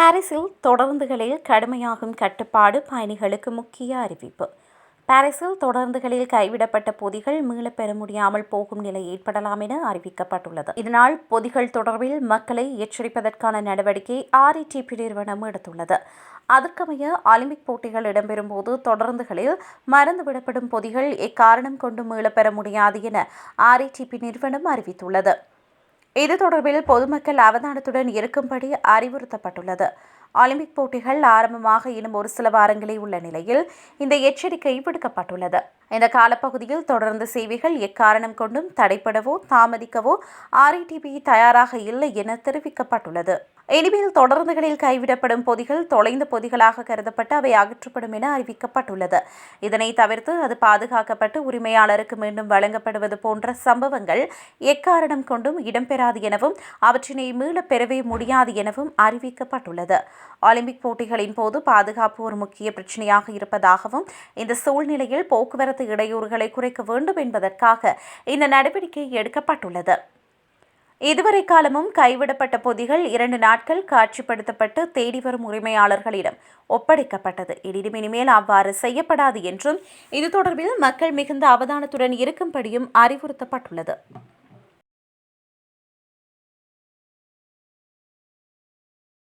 பாரிஸில் தொடருந்துகளில் கடுமையாகும் கட்டுப்பாடு பயணிகளுக்கு முக்கிய அறிவிப்பு. பாரிஸில் தொடருந்துகளில் கைவிடப்பட்ட பொதிகள் மீள பெற முடியாமல் போகும் நிலை ஏற்படலாம் என அறிவிக்கப்பட்டுள்ளது. இதனால் பொதிகள் தொடர்பில் மக்களை எச்சரிப்பதற்கான நடவடிக்கை ஆர்இடிபி நிறுவனம் எடுத்துள்ளது. அதற்கமைய ஒலிம்பிக் போட்டிகள் இடம்பெறும் போது மறந்து விடப்படும் பொதிகள் எக்காரணம் கொண்டு மீளப் பெற முடியாது என ஆர்இடிபி நிறுவனம் அறிவித்துள்ளது. இது தொடர்பில் பொதுமக்கள் அவதானத்துடன் இருக்கும்படி அறிவுறுத்தப்பட்டுள்ளது. ஒலிம்பிக் போட்டிகள் ஆரம்பமாக இன்னும் ஒரு சில வாரங்களே உள்ள நிலையில் இந்த எச்சரிக்கை விடுக்கப்பட்டுள்ளது. இந்த காலப்பகுதியில் தொடர்ந்து சேவைகள் எக்காரணம் கொண்டும் தடைப்படவோ தாமதிக்கவோ ஆர்இடிபி தயாராக இல்லை என தெரிவிக்கப்பட்டுள்ளது. இனிமேல் தொடர்ந்துகளில் கைவிடப்படும் பொதிகள் தொலைந்த பொதிகளாக கருதப்பட்டு அவை அகற்றப்படும் என அறிவிக்கப்பட்டுள்ளது. இதனை தவிர்த்து அது பாதுகாக்கப்பட்டு உரிமையாளருக்கு மீண்டும் வழங்கப்படுவது போன்ற சம்பவங்கள் எக்காரணம் கொண்டும் இடம்பெறாது எனவும் அவற்றினை மீளப் பெறவே முடியாது எனவும் அறிவிக்கப்பட்டுள்ளது. ஒலிம்பிக் போட்டிகளின் போது பாதுகாப்பு ஒரு முக்கிய பிரச்சனையாக இருப்பதாகவும் இந்த சூழ்நிலையில் போக்குவரத்து இடையூறுகளை குறைக்க வேண்டும் என்பதற்காக இந்த நடவடிக்கை எடுக்கப்பட்டுள்ளது. இதுவரை காலமும் கைவிடப்பட்ட பொதிகள் இரண்டு நாட்கள் காட்சிப்படுத்தப்பட்டு தேடி வரும் உரிமையாளர்களிடம் ஒப்படைக்கப்பட்டது. எனினும் இனிமேல் அவ்வாறு செய்யப்படாது என்றும் இது தொடர்பில் மக்கள் மிகுந்த அவதானத்துடன் இருக்கும்படியும் அறிவுறுத்தப்பட்டுள்ளது.